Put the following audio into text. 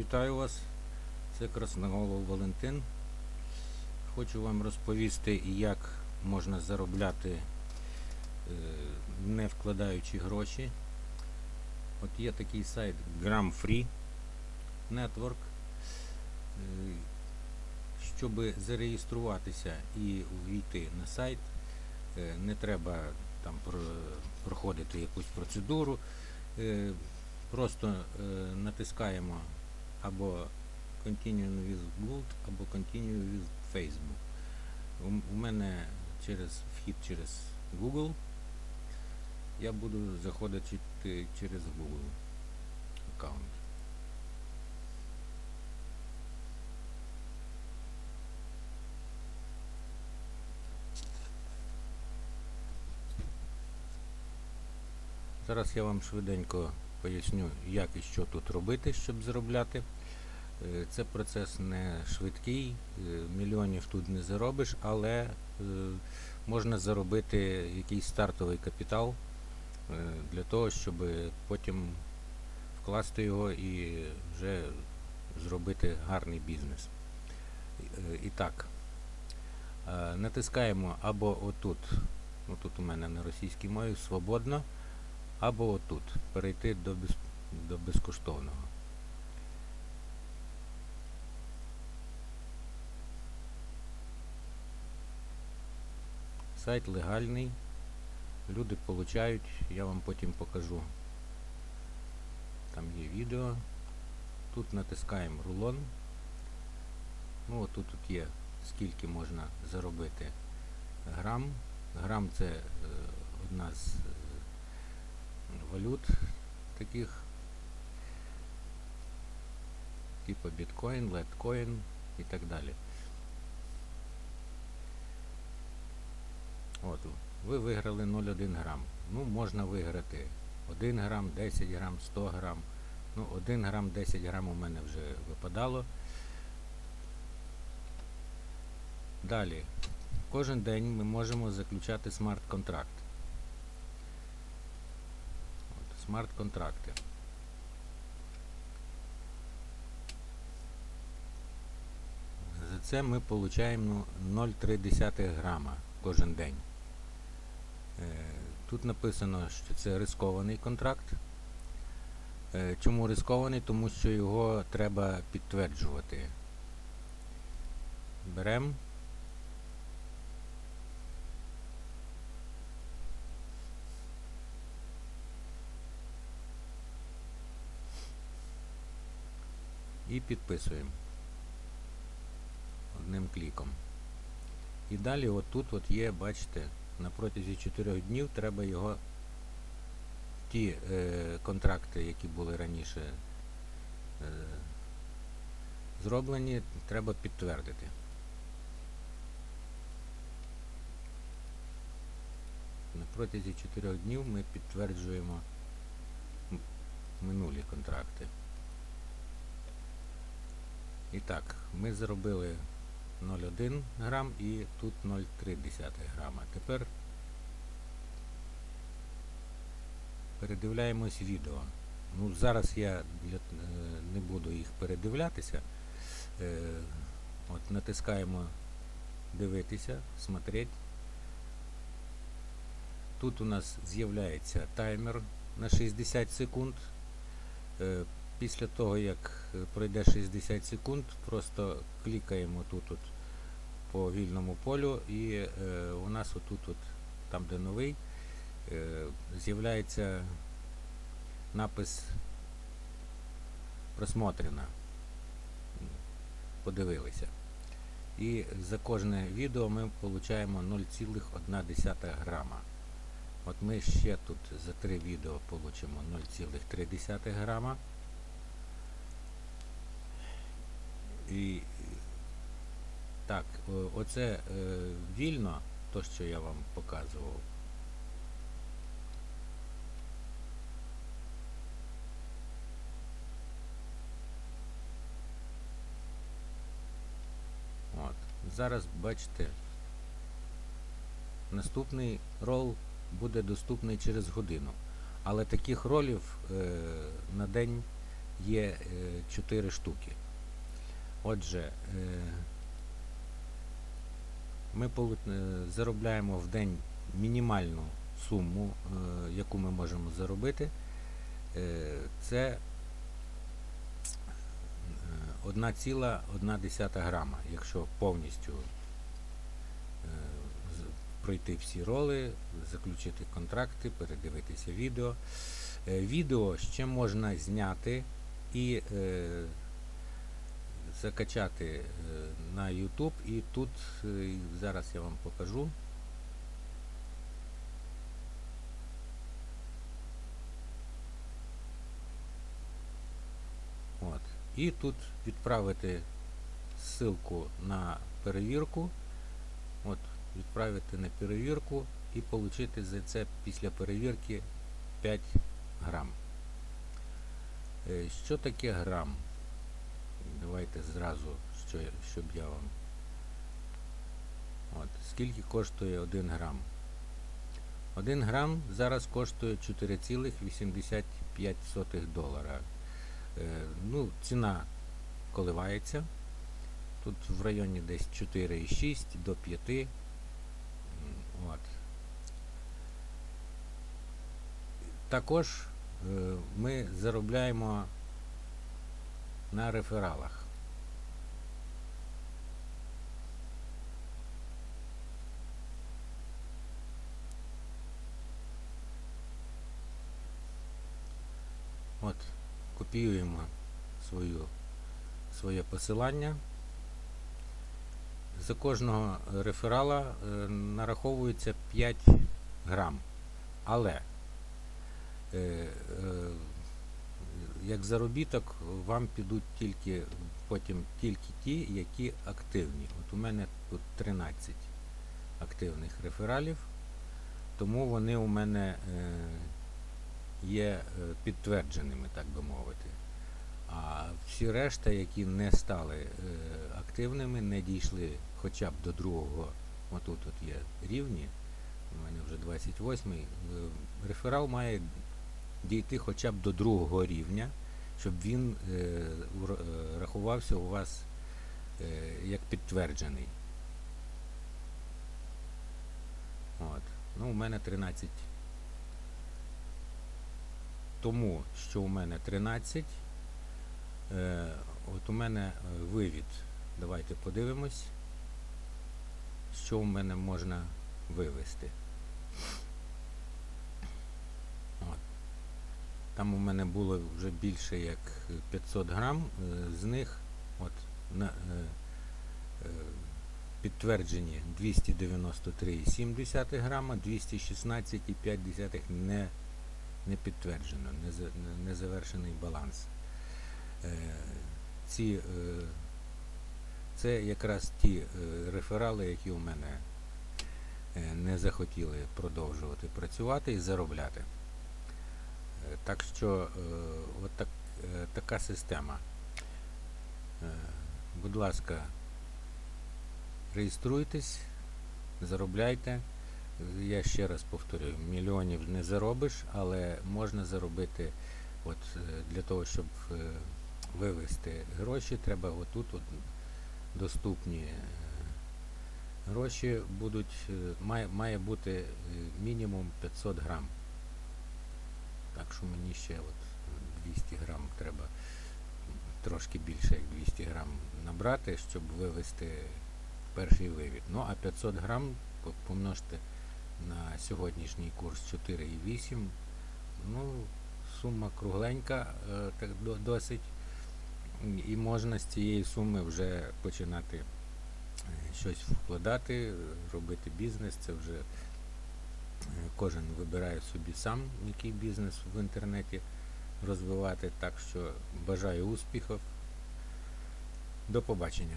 Вітаю вас, це Красноголов Валентин. Хочу вам розповісти, як можна заробляти, е, не вкладаючи гроші. От є такий сайт GramFree Network. Е, Щоб зареєструватися і увійти на сайт, е, не треба там проходити якусь процедуру. Просто натискаємо або Continue with Gold, або Continue with Facebook. У, у мене через вхід через Google. Я буду заходити через Google аккаунт. Зараз я вам швиденько поясню, як і що тут робити, щоб заробляти. Е, Це процес не швидкий, е, мільйонів тут не заробиш, але е, можна заробити якийсь стартовий капітал для того, щоб потім вкласти його і вже зробити гарний бізнес. І так, натискаємо або отут, ну тут у мене на російській мові свободно, або отут перейти до, без, до безкоштовного. Сайт легальний, люди получають, я вам потім покажу. Там є відео. Тут натискаємо рулон. Ну отут тут є скільки можна заробити грам. Грам це е, одна з валют таких, типу біткоін, леткоін і так далі. От, ви виграли 0,1 грам. Ну, можна виграти 1 грам, 10 грам, 100 грам. Ну, 1 грам, 10 грам у мене вже випадало. Далі. Кожен день ми можемо заключати смарт-контракт. Смарт-контракти. За це ми отримуємо 0,3 грама кожен день. Е, Тут написано, що це рискований контракт. Е, Чому рискований? Тому що його треба підтверджувати. Беремо. І підписуємо одним кліком. І далі отут от є, бачите, на протязі 4 днів треба його ті е, контракти, які були раніше е, зроблені, треба підтвердити. На протязі 4 днів ми підтверджуємо минулі контракти. І так, ми зробили 0,1 грам і тут 0,3 грама. Тепер передивляємось відео. Ну, зараз я е, не буду їх передивлятися. Е, от натискаємо дивитися, смотреть. Тут у нас з'являється таймер на 60 секунд. Після того, як е, пройде 60 секунд, просто клікаємо тут от по вільному полю і е, у нас отут, от, там де новий, е, з'являється напис просмотрено. Подивилися. І за кожне відео ми отримуємо 0,1 грама. От ми ще тут за три відео отримаємо 0,3 грама. І е, так, оце е, вільно, то, що я вам показував. От. Зараз бачите, наступний рол буде доступний через годину. Але таких ролів е, на день є 4 штуки. Отже, е, ми е, заробляємо в день мінімальну суму, е, яку ми можемо заробити. Це е, 1,1 грама, якщо повністю пройти всі роли, заключити контракти, передивитися відео. Відео ще можна зняти і закачати е, на YouTube. І тут е, зараз я вам покажу. От. І тут відправити ссылку на перевірку. От, відправити на перевірку і отримати за це після перевірки 5 грам. Е, Що таке грам? Давайте зразу, що, щоб я вам. От, скільки коштує 1 грам? 1 грам зараз коштує 4,85 долара. Е, ну, ціна коливається. Тут в районі десь 4,6 до 5. От. Також е, ми заробляємо на рефералах. От, копіюємо свою, своє посилання. За кожного реферала е, нараховується 5 грам. Але е, е, як заробіток вам підуть тільки потім тільки ті, які активні. От у мене тут 13 активних рефералів, тому вони у мене е, є е, підтвердженими, так би мовити. А всі решта, які не стали е, активними, не дійшли хоча б до другого, отут от є рівні, у мене вже 28 й реферал має дійти хоча б до другого рівня, щоб він е, е, рахувався у вас е, як підтверджений. От. Ну, у мене 13. Тому що у мене 13. Е, от у мене вивід. Давайте подивимось, що у мене можна вивести. От. Там у мене було вже більше як 500 грам, е, з них от, на, е, е, підтверджені 293,7 грама, 216,5 не, не підтверджено, не, за- не- не завершений баланс. Ці, це якраз ті реферали, які у мене не захотіли продовжувати працювати і заробляти. Е, Так що е, от так, е, така система. Будь ласка, реєструйтесь, заробляйте. Я ще раз повторюю, мільйонів не заробиш, але можна заробити от, для того, щоб вивести гроші, треба отут от доступні гроші будуть, має, має бути мінімум 500 грам. Так що мені ще от 200 грам треба трошки більше як 200 грам набрати, щоб вивести перший вивід. Ну а 500 грам помножте на сьогоднішній курс 4,8. Ну, сума кругленька, е, так досить. І можна з цієї суми вже починати е, щось вкладати, робити бізнес. Це вже кожен вибирає собі сам, який бізнес в інтернеті розвивати. Так що бажаю успіхів. До побачення.